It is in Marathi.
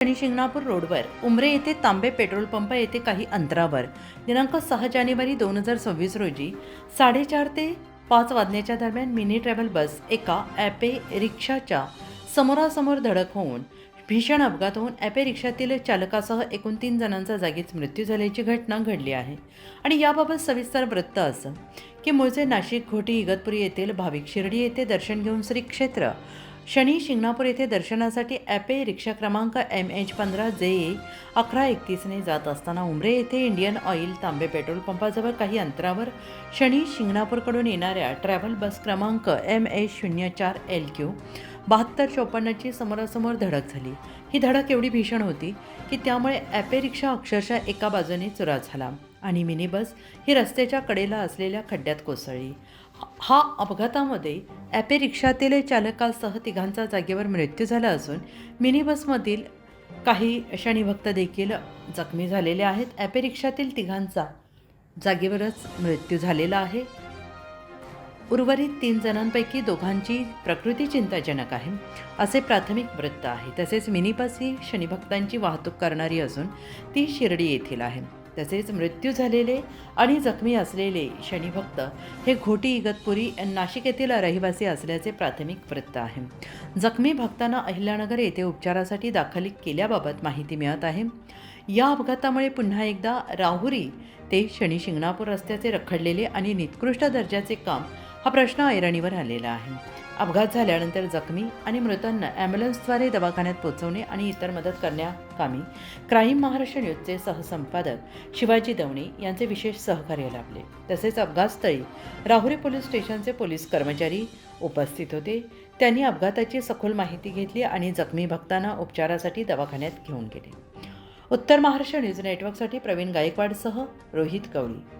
आणि शिंगणापूर रोडवर उमरे येथे तांबे पेट्रोल पंप येथे काही अंतरावर. दिनांक सहा जानेवारी दोन हजार सव्वीस रोजी साडेचार ते पाच वाजण्याच्या दरम्यान मिनी ट्रॅव्हल बस एका ॲपे रिक्षाच्या समोरासमोर धडक होऊन भीषण अपघात होऊन ॲपे रिक्षातील चालकासह एकूण तीन जणांचा जागीच मृत्यू झाल्याची घटना घडली आहे. आणि याबाबत सविस्तर वृत्त असं की मूळचे नाशिक घोटी इगतपुरी येथील भाविक शिर्डी येथे दर्शन घेऊन श्री क्षेत्र शनी शिंगणापूर येथे दर्शनासाठी ॲपे रिक्षा क्रमांक एम एच पंधरा जे ए अकरा एकतीसने जात असताना उमरे येथे इंडियन ऑइल तांबे पेट्रोल पंपाजवळ काही अंतरावर शनी शिंगणापूरकडून येणाऱ्या ट्रॅव्हल बस क्रमांक एम एच शून्य चार एल क्यू बहात्तर चौपन्नची समोरासमोर धडक झाली. ही धडक एवढी भीषण होती की त्यामुळे ॲपे रिक्षा अक्षरशः एका बाजूने चुरा झाला आणि मिनी बस ही रस्त्याच्या कडेला असलेल्या खड्ड्यात कोसळली. हा अपघातामध्ये ॲपे रिक्षातील चालकासह तिघांचा जागेवर मृत्यू झाला असून मिनी बसमधील काही शनीभक्त देखील जखमी झालेले आहेत. ॲपे रिक्षातील तिघांचा जागेवरच मृत्यू झालेला आहे. उर्वरित तीन जणांपैकी दोघांची प्रकृती चिंताजनक आहे. असे प्राथमिक वृत्त आहे. तसेच मिनी बस ही शनिभक्तांची वाहतूक करणारी असून ती शिर्डी येथील आहे. तसेच मृत्यू झालेले आणि जखमी असलेले शनिभक्त हे घोटी इगतपुरी नाशिक येथील रहिवासी असल्याचे प्राथमिक वृत्त आहे. जखमी भक्तांना अहिल्यानगर येथे उपचारासाठी दाखल केल्याबाबत माहिती मिळत आहे. या अपघातामुळे पुन्हा एकदा राहुरी ते शनी शिंगणापूर रस्त्याचे रखडलेले आणि निकृष्ट दर्जाचे काम हा प्रश्न ऐरणीवर आलेला आहे. अपघात झाल्यानंतर जखमी आणि मृतांना ॲम्ब्युलन्सद्वारे दवाखान्यात पोहोचवणे आणि इतर मदत करण्याकामी क्राईम महाराष्ट्र न्यूजचे सहसंपादक शिवाजी दवणे यांचे विशेष सहकार्य लाभले. तसेच अपघातस्थळी राहुरी पोलीस स्टेशनचे पोलीस कर्मचारी उपस्थित होते. त्यांनी अपघाताची सखोल माहिती घेतली आणि जखमी भक्तांना उपचारासाठी दवाखान्यात घेऊन गेले. उत्तर महाराष्ट्र न्यूज नेटवर्कसाठी प्रवीण गायकवाडसह रोहित कवळी.